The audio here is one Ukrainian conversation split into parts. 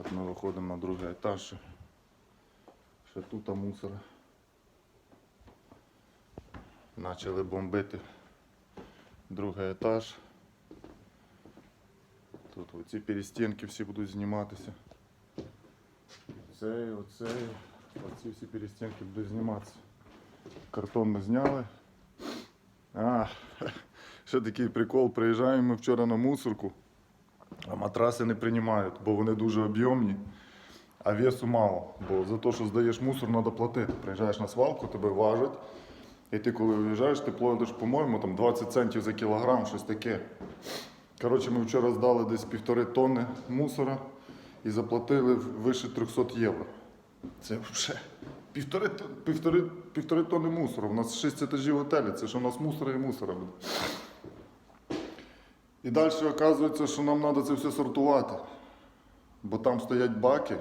От ми виходимо на другий етаж. Ще, тут мусор. Почали бомбити другий етаж. Тут оці перестінки всі будуть зніматися. Цей, оцей, оці всі перестінки будуть зніматися. Картон ми зняли. А, ще такий прикол. Приїжджаємо ми вчора на мусорку, а матраси не приймають, бо вони дуже об'ємні, а весу мало. Бо за те, що здаєш мусор, треба платити. Приїжджаєш на свалку, тебе важать. І ти коли виїжджаєш, ти платиш, по-моєму, там 20 центів за кілограм, щось таке. Коротше, ми вчора здали десь півтори тонни мусора і заплатили вище 300 євро. Це вже півтори, півтори, півтори тонни мусору. У нас 6 етажів готелі, це що у нас мусора і мусора буде. І далі оказується, що нам треба це все сортувати. Бо там стоять баки,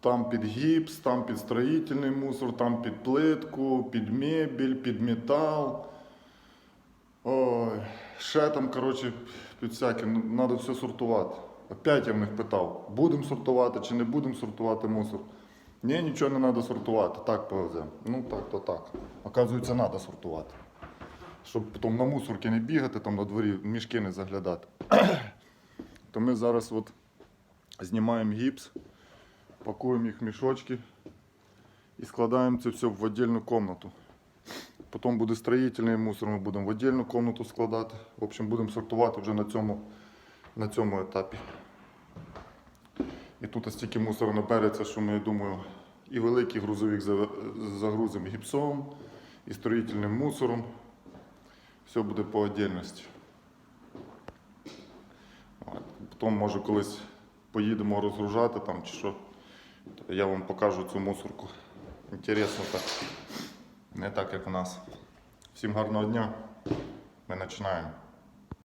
там під гіпс, там під строїтельний мусор, там під плитку, під мебель, під метал. Ой, ще там, коротше, під всяким, треба все сортувати. Опять я в них питав, будемо сортувати чи не будемо сортувати мусор. Ні, нічого не треба сортувати, так повеземо. Ну так, то так. Оказується, треба сортувати. Щоб потім на мусорки не бігати, там на дворі мішки не заглядати. То ми зараз от знімаємо гіпс, пакуємо їх в мішочки і складаємо це все в віддільну кімнату. Потім буде строїтельний мусор, ми будемо в віддільну кімнату складати. В общем, будемо сортувати вже на цьому, на цьому етапі. І тут стільки мусору набереться, що ми, я думаю, і великий грузовик загрузимо гіпсом, і строїтельним мусором. Все буде по отдельності. Потім, може, колись поїдемо розгружати там чи що. то Я вам покажу цю мусорку. Інтересно так. Не так, як у нас. Всім гарного дня. Ми починаємо.